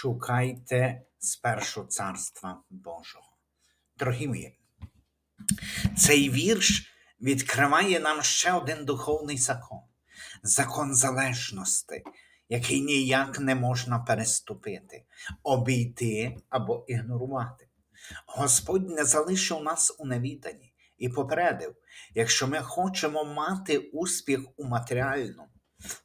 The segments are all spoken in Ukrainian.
Шукайте спершу царства Божого. Дорогі мої, цей вірш відкриває нам ще один духовний закон закон залежності, який ніяк не можна переступити, обійти або ігнорувати. Господь не залишив нас у невіданні і попередив, якщо ми хочемо мати успіх у матеріальному,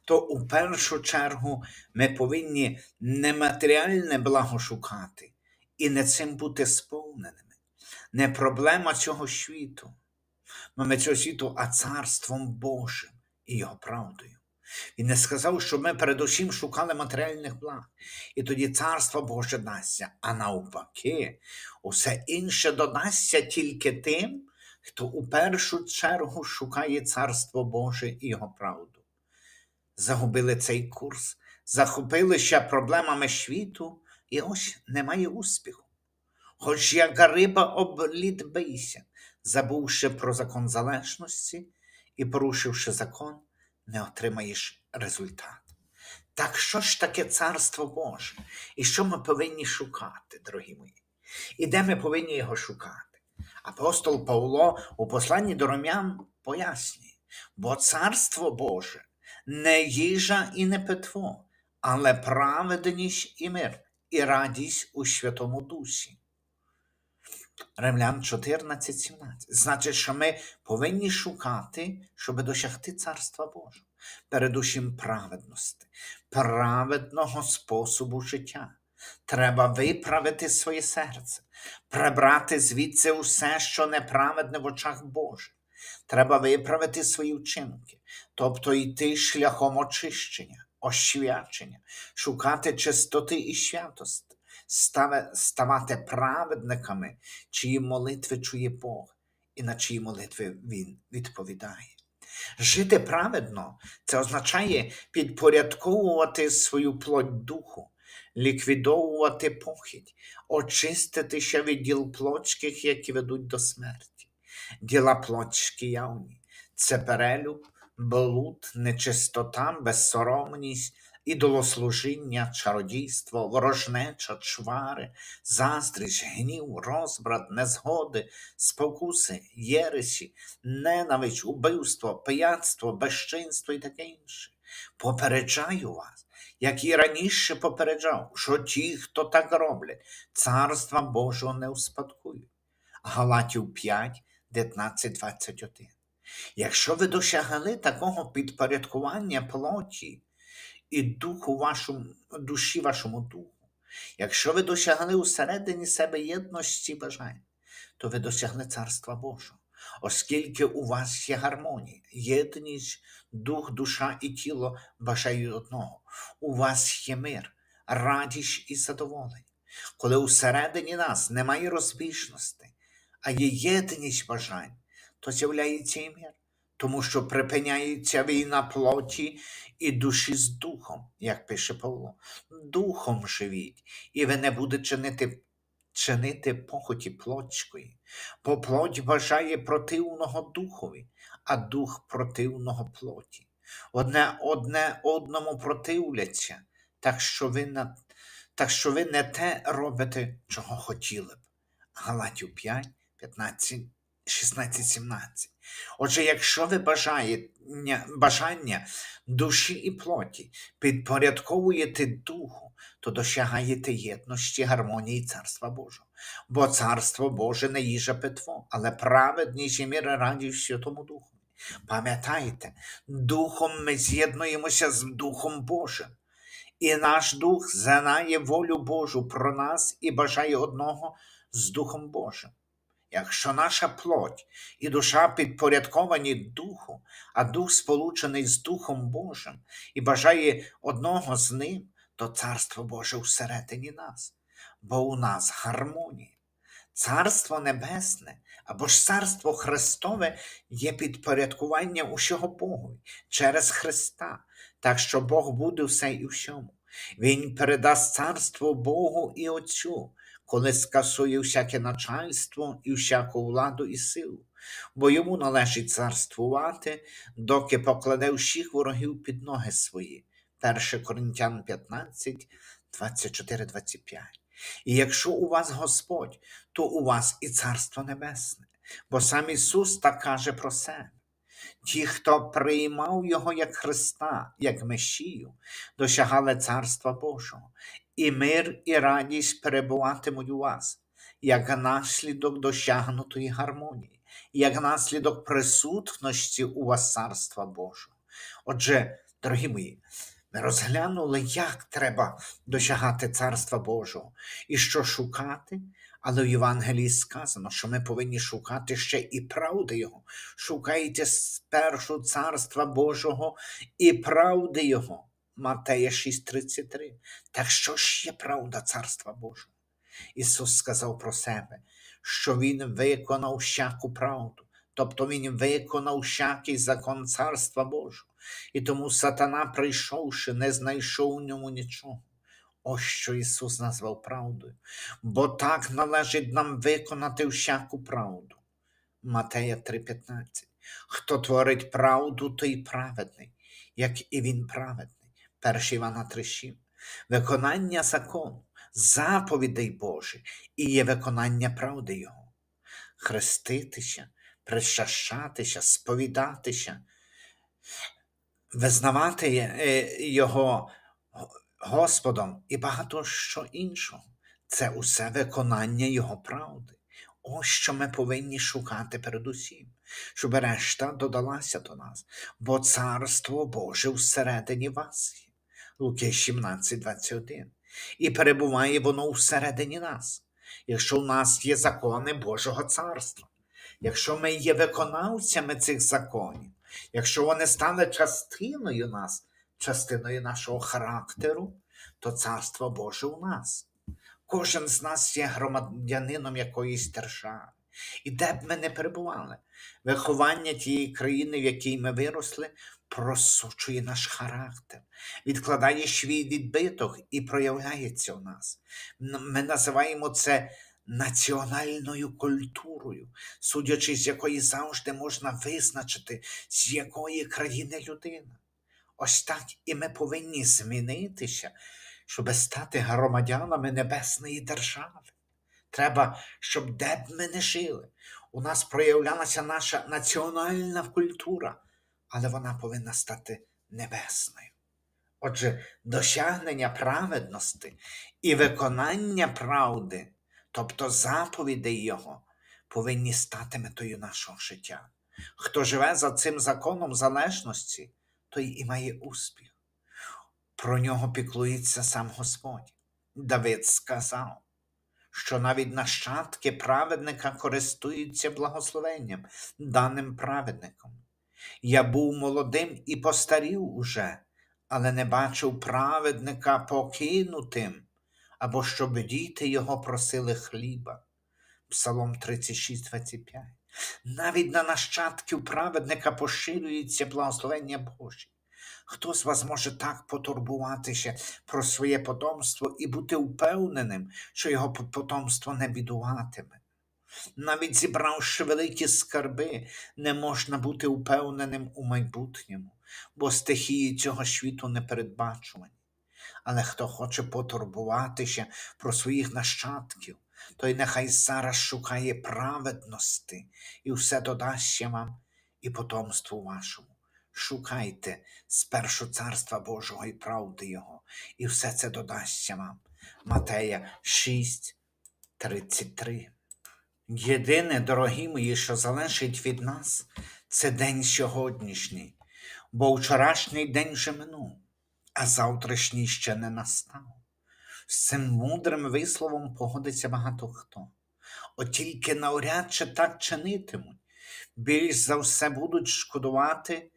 то у першу чергу ми повинні нематеріальне благо шукати і не цим бути сповненими. Не проблема цього світу, мами цього світу, а царством Божим і його правдою. Він не сказав, що ми передусім шукали матеріальних благ, і тоді царство Боже дасться, а навпаки, усе інше додасться тільки тим, хто у першу чергу шукає царство Боже і його правду. Загубили цей курс, захопилися проблемами світу, і ось немає успіху. Хоч як риба облід бийся, забувши про закон залежності і порушивши закон, не отримаєш результат. Так що ж таке царство Боже? І що ми повинні шукати, дорогі мої? І де ми повинні його шукати? Апостол Павло у посланні до ромян пояснює, бо царство Боже не їжа і не питво, але праведність і мир, і радість у Святому Дусі. Римлян 14, 17. Значить, що ми повинні шукати, щоб досягти Царства Божого, передусім праведності, праведного способу життя. Треба виправити своє серце, прибрати звідси усе, що неправедне в очах Божих. Треба виправити свої вчинки, тобто йти шляхом очищення, освячення, шукати чистоти і святості, ставати праведниками, чиї молитви чує Бог, і на чиї молитви Він відповідає. Жити праведно це означає підпорядковувати свою плоть духу, ліквідовувати похідь, очиститися від діл плотських, які ведуть до смерті. Діла плотські явні це перелюб, блуд, нечистота, безсоромність, ідолослужіння, чародійство, ворожнеча, чвари, заздрість, гнів, розбрат, незгоди, спокуси, єресі, ненависть, убивство, пияцтво, безчинство і таке інше. Попереджаю вас, як і раніше попереджав, що ті, хто так роблять, царства Божого не успадкують. Галатів 5, 19, 21. Якщо ви досягли такого підпорядкування плоті і духу вашому, душі вашому духу, якщо ви досягли усередині себе єдності бажань, то ви досягли Царства Божого, оскільки у вас є гармонія, єдність, дух, душа і тіло бажають одного. У вас є мир, радість і задоволення. Коли усередині нас немає розбіжностей, а є єдність бажань, то з'являється і мир, тому що припиняється війна плоті і душі з духом, як пише Павло. Духом живіть, і ви не будете чинити, чинити похоті плотської, бо плоть бажає противного духові, а дух противного плоті. Одне одне одному противляться, так що ви, на, так що ви не те робите, чого хотіли б. Галатів 5, 15, 16, 17. Отже, якщо ви бажаєте, бажання душі і плоті підпорядковуєте духу, то досягаєте єдності, гармонії Царства Божого. Бо Царство Боже не їжа питво, але праведність і мир і радість Святому Духу. Пам'ятайте, духом ми з'єднуємося з Духом Божим. І наш дух знає волю Божу про нас і бажає одного з Духом Божим. Якщо наша плоть і душа підпорядковані духу, а дух сполучений з Духом Божим і бажає одного з ним, то Царство Боже всередині нас, бо у нас гармонія. Царство Небесне або ж Царство Христове є підпорядкування усього Богу через Христа, так що Бог буде все і всьому. Він передасть царство Богу і Отцю, коли скасує всяке начальство і всяку владу і силу, бо йому належить царствувати, доки покладе всіх ворогів під ноги свої. 1 Коринтян 15, 24-25. І якщо у вас Господь, то у вас і Царство Небесне, бо сам Ісус так каже про себе. Ті, хто приймав Його як Христа, як Мешію, досягали Царства Божого, і мир і радість перебуватимуть у вас, як наслідок досягнутої гармонії, як наслідок присутності у вас Царства Божого. Отже, дорогі мої, ми розглянули, як треба досягати Царства Божого і що шукати, але в Євангелії сказано, що ми повинні шукати ще і правди Його. Шукайте спершу Царства Божого і правди Його. Матея 6:33. Так що ж є правда Царства Божого? Ісус сказав про себе, що Він виконав всяку правду, тобто Він виконав всякий закон Царства Божого. І тому сатана, прийшовши, не знайшов у ньому нічого. Ось що Ісус назвав правдою, бо так належить нам виконати всяку правду. Матея 3:15. Хто творить правду, той праведний, як і він праведний. 1 Івана 3:7. Виконання закону, заповідей Божих і є виконання правди Його. Хреститися, причащатися, сповідатися, визнавати е, Його Господом і багато що іншого. Це усе виконання Його правди. Ось що ми повинні шукати передусім, щоб решта додалася до нас, бо Царство Боже всередині вас є. Луки 17, 21. І перебуває воно всередині нас, якщо у нас є закони Божого царства, якщо ми є виконавцями цих законів, якщо вони стали частиною нас, частиною нашого характеру, то царство Боже у нас. Кожен з нас є громадянином якоїсь держави. І де б ми не перебували, виховання тієї країни, в якій ми виросли, просочує наш характер, відкладає свій відбиток і проявляється в нас. Ми називаємо це національною культурою, судячи з якої завжди можна визначити, з якої країни людина. Ось так і ми повинні змінитися, щоб стати громадянами небесної держави. Треба, щоб де б ми не жили, у нас проявлялася наша національна культура, але вона повинна стати небесною. Отже, досягнення праведності і виконання правди, тобто заповідей Його, повинні стати метою нашого життя. Хто живе за цим законом залежності, той і має успіх. Про нього піклується сам Господь. Давид сказав, що навіть нащадки праведника користуються благословенням, даним праведником. Я був молодим і постарів уже, але не бачив праведника покинутим, або щоб діти його просили хліба. Псалом 36, 25. Навіть на нащадків праведника поширюється благословення Боже. Хто з вас може так потурбуватися про своє потомство і бути впевненим, що його потомство не бідуватиме? Навіть зібравши великі скарби, не можна бути впевненим у майбутньому, бо стихії цього світу не передбачувані. Але хто хоче потурбуватися про своїх нащадків, той нехай зараз шукає праведності і все додасться вам і потомству вашому. Шукайте спершу царства Божого і правди Його, і все це додасться вам. Матея 6, 33. Єдине, дорогі мої, що залежить від нас, це день сьогоднішній, бо вчорашній день вже минув, а завтрашній ще не настав. З цим мудрим висловом погодиться багато хто. От тільки навряд чи так чинитимуть, більш за все будуть шкодувати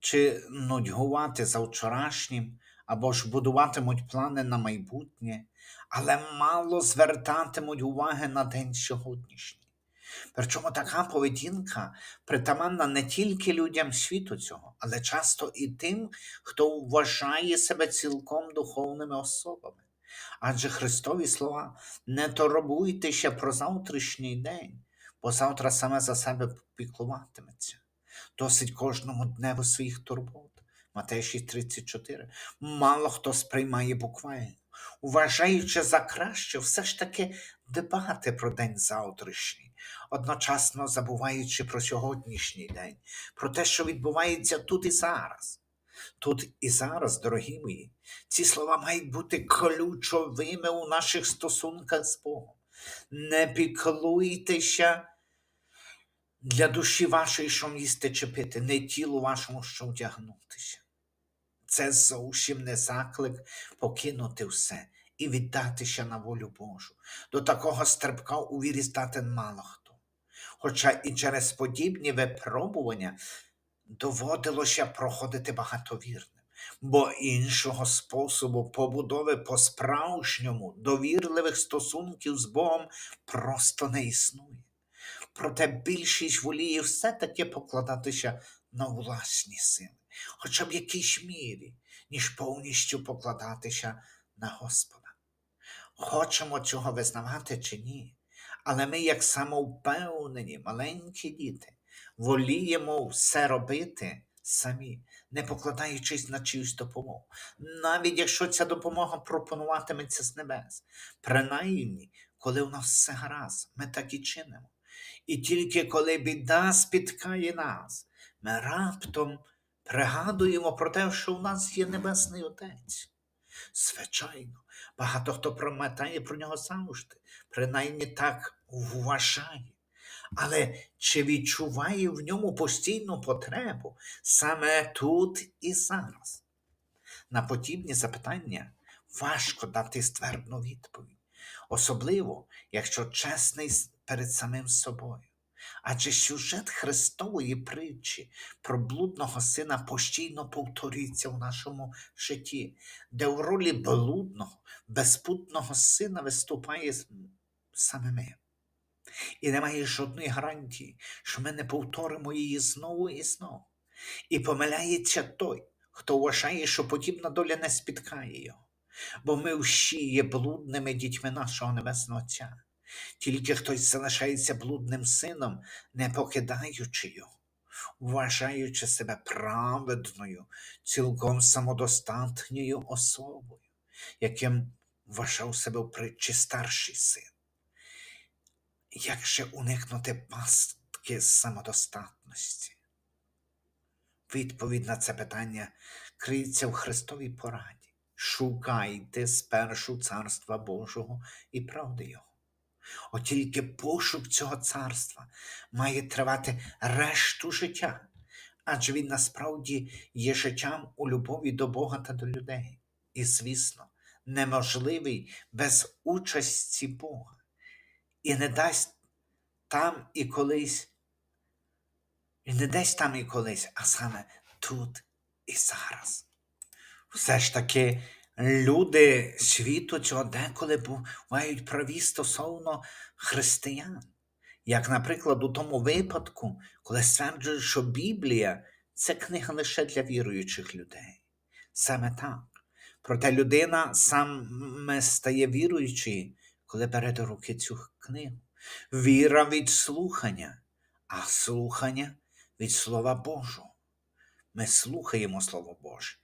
чи нудьгувати за вчорашнім, або ж будуватимуть плани на майбутнє, але мало звертатимуть уваги на день сьогоднішній. Причому така поведінка притаманна не тільки людям світу цього, але часто і тим, хто вважає себе цілком духовними особами. Адже Христові слова не турбуйтеся про завтрашній день, бо завтра саме за себе піклуватиметься. Досить кожному дневу своїх турбот. Матея 6,34. Мало хто сприймає буквально. Вважаючи за краще все ж таки дбати про день завтрашній, одночасно забуваючи про сьогоднішній день, про те, що відбувається тут і зараз. Тут і зараз, дорогі мої, ці слова мають бути ключовими у наших стосунках з Богом. Не піклуйтеся для душі вашої, що їсти чи пити, не тілу вашому, що вдягнутися. Це зовсім не заклик покинути все і віддатися на волю Божу. До такого стрибка у вірі стати мало хто. Хоча і через подібні випробування доводилося проходити багатовірним, бо іншого способу побудови по-справжньому довірливих стосунків з Богом просто не існує. Проте більшість воліє все-таки покладатися на власні сили, хоча б в якійсь мірі, ніж повністю покладатися на Господа. Хочемо цього визнавати чи ні, але ми, як самовпевнені маленькі діти, воліємо все робити самі, не покладаючись на чиюсь допомогу, навіть якщо ця допомога пропонуватиметься з небес. Принаймні, коли у нас все гаразд, ми так і чинимо. І тільки коли біда спіткає нас, ми раптом пригадуємо про те, що у нас є Небесний Отець. Звичайно, багато хто пам'ятає про нього завжди, принаймні так вважає. Але чи відчуває в ньому постійну потребу саме тут і зараз? На подібні запитання важко дати ствердну відповідь, особливо, якщо чесний перед самим собою. Адже сюжет Христової притчі про блудного сина постійно повторюється в нашому житті, де в ролі блудного, безпутного сина виступає саме ми. І немає жодної гарантії, що ми не повторимо її знову і знову. І помиляється той, хто вважає, що подібна доля не спіткає його. Бо ми всі є блудними дітьми нашого Небесного Отця. Тільки хтось залишається блудним сином, не покидаючи його, вважаючи себе праведною, цілком самодостатньою особою, яким вважав себе в притчі старший син. Як же уникнути пастки самодостатності? Відповідь на це питання криється в Христовій пораді. Шукайте спершу царства Божого і правди Його. От тільки пошук цього царства має тривати решту життя, адже він насправді є життям у любові до Бога та до людей. І, звісно, неможливий без участі Бога і не дасть там і колись, і не десь там і колись, а саме тут і зараз. Все ж таки, люди світу цього деколи бувають праві стосовно християн. Як, наприклад, у тому випадку, коли стверджують, що Біблія це книга лише для віруючих людей. Саме так. Проте людина саме стає віруючою, коли бере до руки цю книгу. Віра від слухання, а слухання від Слова Божого. Ми слухаємо Слово Боже,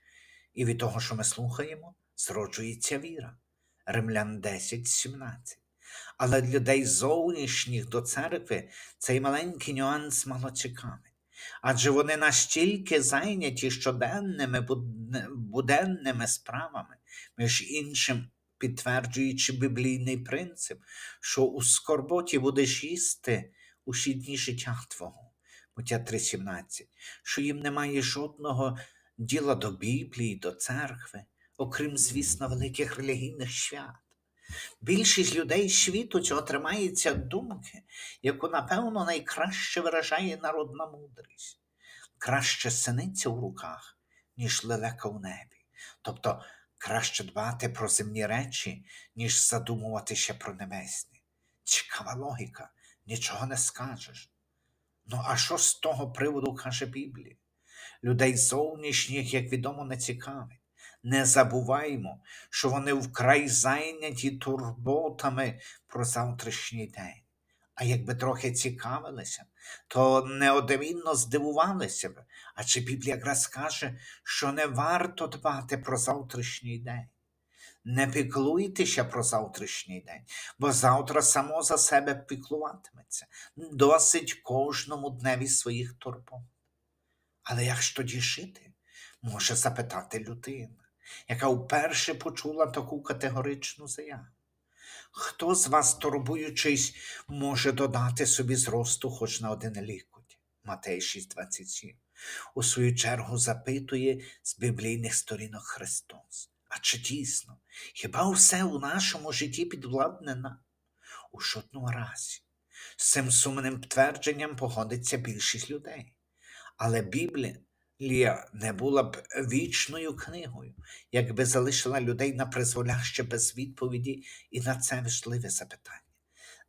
і від того, що ми слухаємо, зроджується віра. Римлян 10, 17. Але для людей зовнішніх до церкви цей маленький нюанс мало цікавий. Адже вони настільки зайняті щоденними буденними справами, між іншим підтверджуючи біблійний принцип, що у скорботі будеш їсти усі дні життя Твого. Буття 3.17, що їм немає жодного діла до Біблії, до церкви, окрім, звісно, великих релігійних свят. Більшість людей світу цього тримається думки, яку, напевно, найкраще виражає народна мудрість. Краще синиця в руках, ніж лелека в небі. Тобто краще дбати про земні речі, ніж задумуватися про небесні. Цікава логіка, нічого не скажеш. Ну, а що з того приводу каже Біблія? Людей зовнішніх, як відомо, не цікавить. Не забуваймо, що вони вкрай зайняті турботами про завтрашній день. А якби трохи цікавилися, то неодмінно здивувалися б, адже Біблія якраз каже, що не варто дбати про завтрашній день. Не піклуйтеся про завтрашній день, бо завтра само за себе піклуватиметься. Досить кожному дневі своїх турбот. Але як ж тоді жити? може запитати людина, яка вперше почула таку категоричну заяву. Хто з вас, турбуючись, може додати собі зросту хоч на один лікоть? Матей 6,27. У свою чергу запитує з біблійних сторінок Христос. А чи дійсно? Хіба все у нашому житті підвладне нам? У жодному разі. З цим сумним твердженням погодиться більшість людей. Але Біблія не була б вічною книгою, якби залишила людей на призволяще без відповіді і на це важливе запитання.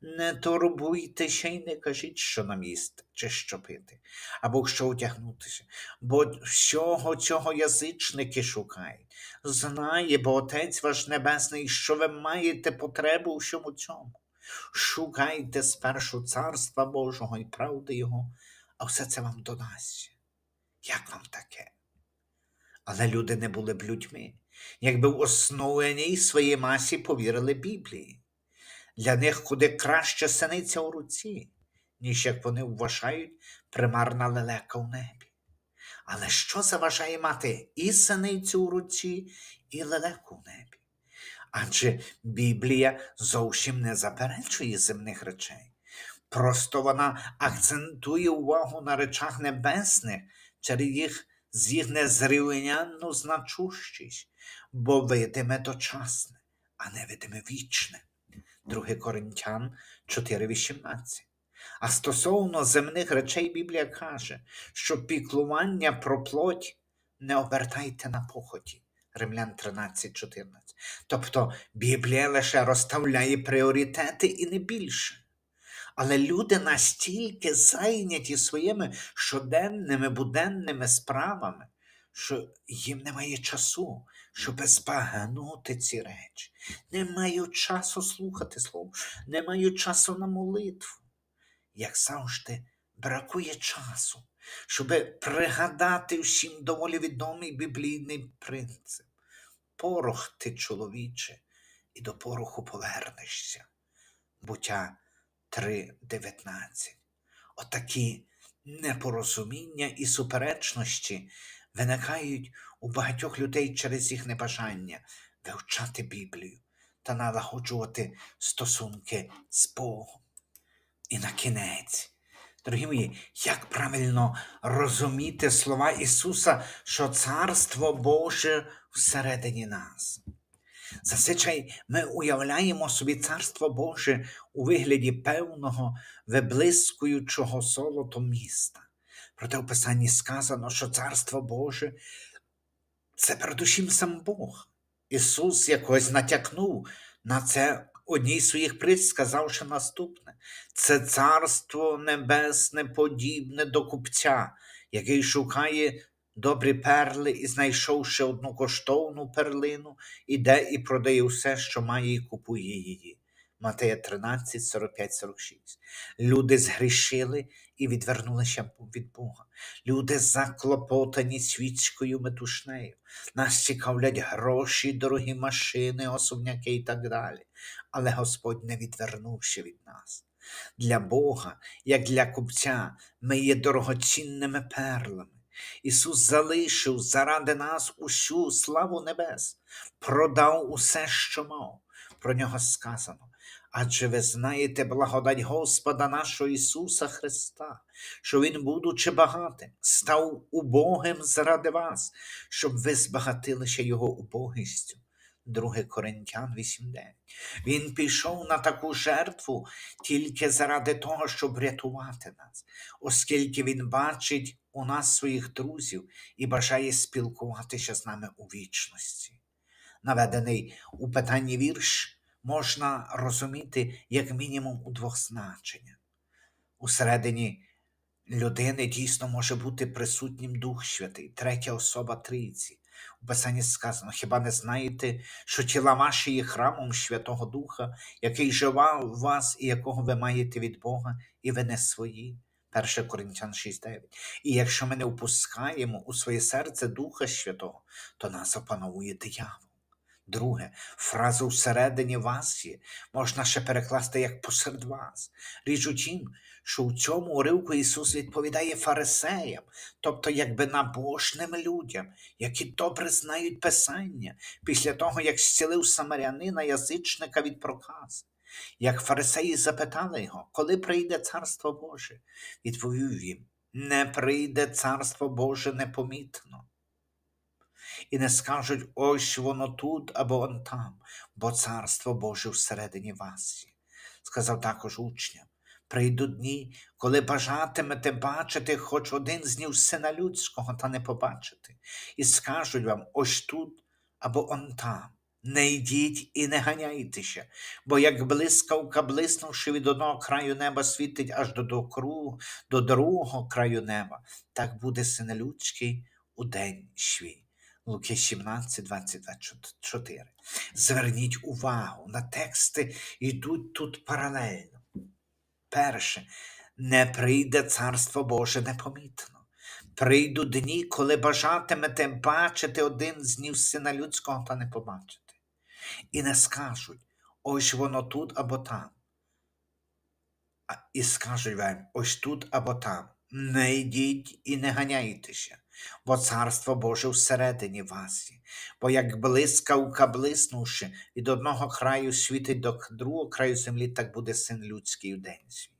Не турбуйтеся й не кажіть, що нам їсти чи що пити, або що одягнутися, бо всього цього язичники шукають. Знає, бо Отець ваш Небесний, що ви маєте потребу у всьому цьому. Шукайте спершу царства Божого і правди Його, а все це вам додасться. Як вам таке? Але люди не були б людьми, якби в основній своїй масі повірили Біблії. Для них куди краще синиця у руці, ніж як вони вважають примарна лелека в небі. Але що заважає мати і синицю у руці, і лелеку в небі? Адже Біблія зовсім не заперечує земних речей. Просто вона акцентує увагу на речах небесних через їх з їх незрівнянну значущість, бо видиме дочасне, а невидиме вічне. 2 Коринтян 4.18. А стосовно земних речей Біблія каже, що піклування про плоть не обертайте на похоті. Римлян 13.14. Тобто Біблія лише розставляє пріоритети і не більше. Але люди настільки зайняті своїми щоденними буденними справами, що їм немає часу, щоб збагнути ці речі. Не мають часу слухати слово, не мають часу на молитву. Як завжди, бракує часу, щоб пригадати всім доволі відомий біблійний принцип. Порох ти, чоловіче, і до пороху повернешся. Буття 3.19. Отакі непорозуміння і суперечності виникають у багатьох людей через їх небажання вивчати Біблію та налагоджувати стосунки з Богом. І на кінець, дорогі мої, як правильно розуміти слова Ісуса, що Царство Боже всередині нас. Зазвичай ми уявляємо собі Царство Боже у вигляді певного виблискуючого золотом міста. Проте в Писанні сказано, що Царство Боже це передусім сам Бог. Ісус якось натякнув на це одній з своїх притч, сказавши наступне: це царство небесне подібне до купця, який шукає добрі перли і, знайшовши одну коштовну перлину, іде і продає все, що має, і купує її. Матея 13, 45, 46. Люди згрішили і відвернулися від Бога. Люди заклопотані світською метушнею. Нас цікавлять гроші, дорогі машини, особняки і так далі. Але Господь не відвернувся від нас. Для Бога, як для купця, ми є дорогоцінними перлами. Ісус залишив заради нас усю славу небес, продав усе, що мав. Про нього сказано. Адже ви знаєте благодать Господа нашого Ісуса Христа, що Він, будучи багатим, став убогим заради вас, щоб ви збагатилися Його убогістю. 2 Коринтян 8.9. Він пішов на таку жертву тільки заради того, щоб рятувати нас, оскільки Він бачить у нас своїх друзів і бажає спілкуватися з нами у вічності. Наведений у питанні вірш можна розуміти як мінімум у двох значеннях. Усередині людини дійсно може бути присутнім Дух Святий, третя особа Трійці. У Писанні сказано, хіба не знаєте, що тіла ваші є храмом Святого Духа, який жива у вас і якого ви маєте від Бога, і ви не свої. 1 Коринтян 6.9. І якщо ми не впускаємо у своє серце Духа Святого, то нас опановує диявол. Друге, фразу всередині вас є можна ще перекласти як посеред вас. Річ у тім, що у цьому уривку Ісус відповідає фарисеям, тобто якби набожним людям, які добре знають Писання, після того, як зцілив самарянина язичника від прокази. Як фарисеї запитали його, коли прийде Царство Боже, відповів їм: не прийде Царство Боже непомітно. І не скажуть ось воно тут або он там, бо Царство Боже всередині вас є. Сказав також учням: прийдуть дні, коли бажатимете бачити хоч один з днів сина людського, та не побачити, і скажуть вам ось тут або он там. Не йдіть і не ганяйтеся, бо як блискавка, блиснувши від одного краю неба, світить аж до, до, кругу, до другого краю неба, так буде син людський у день свій. Луки 17, 24. Зверніть увагу, на тексти йдуть тут паралельно. Перше, не прийде Царство Боже непомітно. Прийдуть дні, коли бажатимете бачити один з днів сина людського та не побачити. І не скажуть, ось воно тут або там. А- І скажуть вам, ось тут або там. Не йдіть і не ганяйтеся, бо царство Боже всередині вас є. Бо як блискавка блиснувши, від одного краю світить до другого краю землі, так буде син людський у день свій.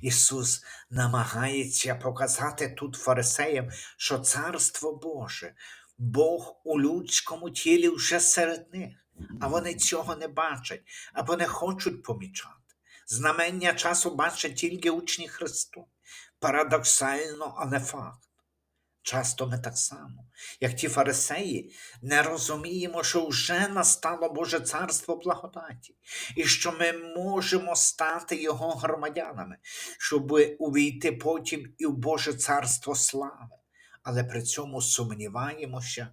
Ісус намагається показати тут фарисеям, що царство Боже, Бог у людському тілі вже серед них, а вони цього не бачать або не хочуть помічати. Знамення часу бачать тільки учні Христу. Парадоксально, але факт. Часто ми так само, як ті фарисеї, не розуміємо, що вже настало Боже царство благодаті, і що ми можемо стати Його громадянами, щоб увійти потім і в Боже царство слави, але при цьому сумніваємося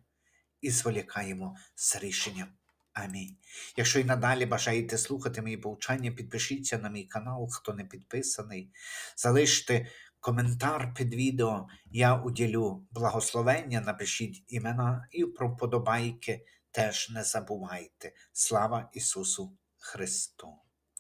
і зволікаємо з рішенням. Амінь. Якщо і надалі бажаєте слухати мої повчання, підпишіться на мій канал, хто не підписаний, залиште коментар під відео. Я уділю благословення, напишіть імена і про подобайки теж не забувайте. Слава Ісусу Христу!